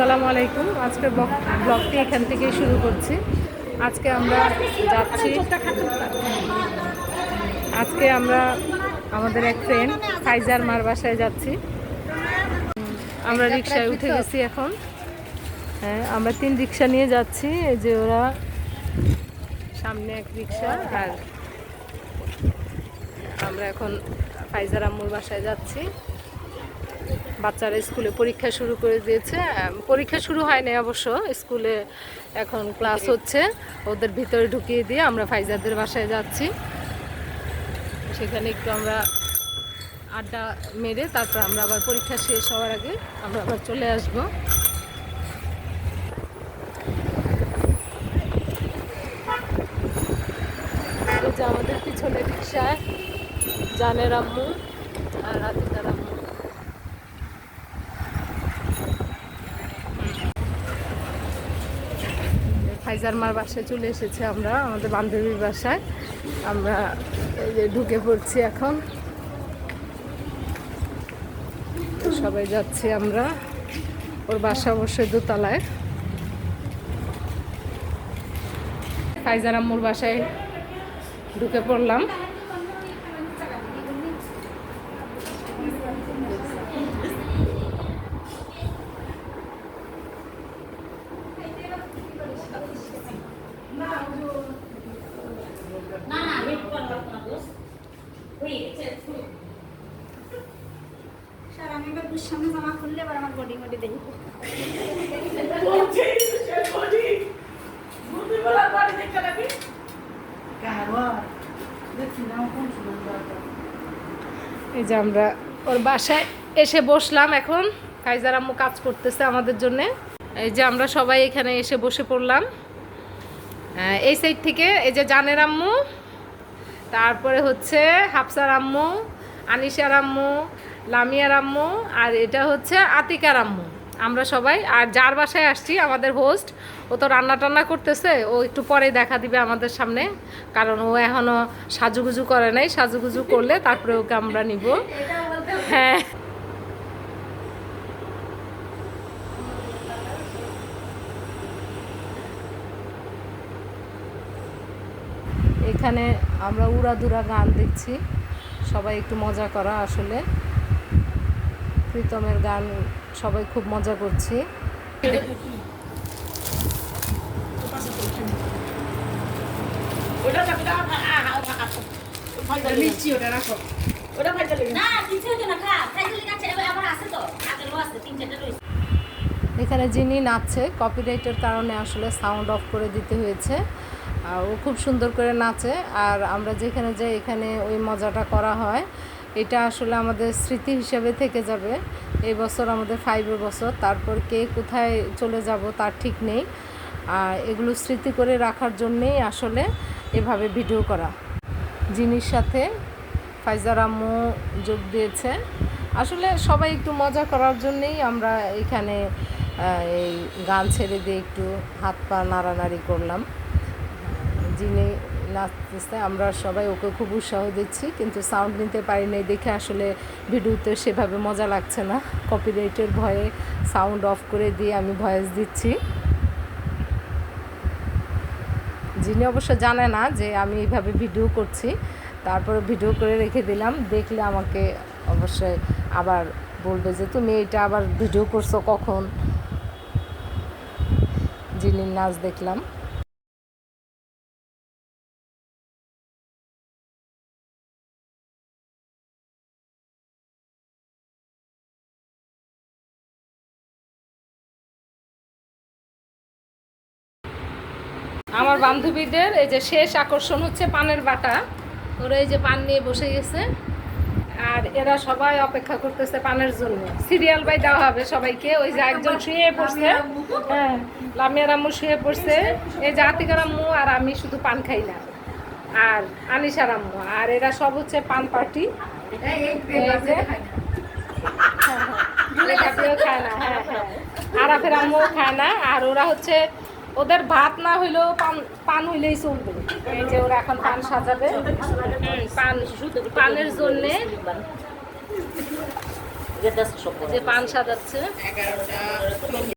আসসালামু আলাইকুম। আজকে ব্লগটি এখান থেকে শুরু করছি। আজকে আমরা যাচ্ছি আজকে আমরা আমাদের এক ফ্রেন্ড ফাইজার মার বাসায় যাচ্ছি। আমরা রিক্সায় উঠে গেছি এখন। হ্যাঁ আমরা তিন রিক্সা নিয়ে যাচ্ছি। এই যে ওরা সামনে এক রিক্সা আর আমরা এখন ফাইজার আম্মুর বাসায় যাচ্ছি। বাচ্চারা স্কুলে পরীক্ষা শুরু করে দিয়েছে। পরীক্ষা শুরু হয়নি অবশ্য, স্কুলে এখন ক্লাস হচ্ছে। ওদের ভিতরে ঢুকিয়ে দিয়ে আমরা ফাইজারদের বাসায় যাচ্ছি। সেখানে একটু আমরা আড্ডা মেরে তারপর আমরা আবার পরীক্ষা শেষ হওয়ার আগে আমরা আবার চলে আসব। আমাদের পিছনে রিক্সায় জানের আম্মু আর রাধিকার আম্মু ফাইজার মার বাসায় চলে এসেছে আমরা, আমাদের বান্ধবীর বাসায়। আমরা এই যে ঢুকে পড়ছি এখন। সবাই যাচ্ছি আমরা। ওর বাসা অবশ্যই দোতলায়। ফাইজার আম্মুর বাসায় ঢুকে পড়লাম না না ওয়েট কর না দোস্ত ওয়েট স্যার আমি এবার বুঝ সামনে জামা খুললে এবার আমার বডি মডি দেখব। এই যে আমরা ওর বাসায় এসে বসলাম এখন। কাইজার আম্মু কাজ করতেছে আমাদের জন্যে। এই যে আমরা সবাই এখানে এসে বসে পড়লাম। এই সাইড থেকে এই যে জানের আম্মু তারপরে হচ্ছে হাফসার আম্মু আনিশার আম্মু লামিয়ার আম্মু, আর এটা হচ্ছে আতিকার আম্মু। আমরা সবাই, আর যার বাসায় আসছি, আমাদের হোস্ট ও তো রান্না টান্না করতেছে, ও একটু পরে দেখা দিবে আমাদের সামনে, কারণ ও এখনও সাজুগুজু করে নাই, সাজুগুজু করলে তারপরে ওকে আমরা নিব। হ্যাঁ। এখানে আমরা উড়াদুরা গান দেখছি, সবাই একটু মজা করা আসলে। প্রীতমের গান সবাই খুব মজা করছি। এখানে যিনি নাচছে কপিরাইটের কারণে আসলে সাউন্ড অফ করে দিতে হয়েছে। আর ও খুব সুন্দর করে নাচে আর আমরা যেখানে যাই এখানে ওই মজাটা করা হয়। এটা আসলে আমাদের স্মৃতি হিসেবে থেকে যাবে। এই বছর আমাদের ফাইভের বছর। তারপর কে কোথায় চলে যাব তার ঠিক নেই। আর এগুলো স্মৃতি করে রাখার জন্যেই আসলে এভাবে ভিডিও করা। জিনির সাথে ফাইজার আম্মু যোগ দিয়েছে। আসলে সবাই একটু মজা করার জন্যেই আমরা এখানে এই গান ছেড়ে দিয়ে একটু হাত পা নাড়ানাড়ি করলাম। যিনি নাচতেছে আমরা সবাই ওকে খুব উৎসাহ দিচ্ছি, কিন্তু সাউন্ড নিতে পারি নাই দেখে আসলে ভিডিওতে সেভাবে মজা লাগছে না। কপিরাইটের ভয়ে সাউন্ড অফ করে দিয়ে আমি ভয়েস দিচ্ছি। যিনি অবশ্য জানে না যে আমি এইভাবে ভিডিও করছি, তারপরে ভিডিও করে রেখে দিলাম, দেখলে আমাকে অবশ্যই আবার বলবে যে, তুমি এটা আবার ভিডিও করছ কখন? যিনি নাচ দেখলাম। আমার বান্ধবীদের, এই যে শেষ আকর্ষণ হচ্ছে পানের বাটা। ওরা এই যে পান নিয়ে বসে গেছে। আর এরা সবাই অপেক্ষা করতেছে পানের জন্য। সিরিয়াল বাই দেওয়া হবে সবাইকে। ওই যে একজন শুয়ে পড়ছে। হ্যাঁ লামিয়ার আম্মু শুয়ে পড়ছে। এই যে আতিকার আর আমি শুধু পান খাই না। আর আনিসার আম্মু। আর এরা সব হচ্ছে পান পার্টি। হ্যাঁ হ্যাঁ। আরাফের আম্মুও খায় না। আর ওরা হচ্ছে ওদের ভাত না হইলেও পান পান হইলেই চলবে। এই যে ওরা এখন পান সাজাবে। পান পানের জন্যে যে যে পান সাজাচ্ছে।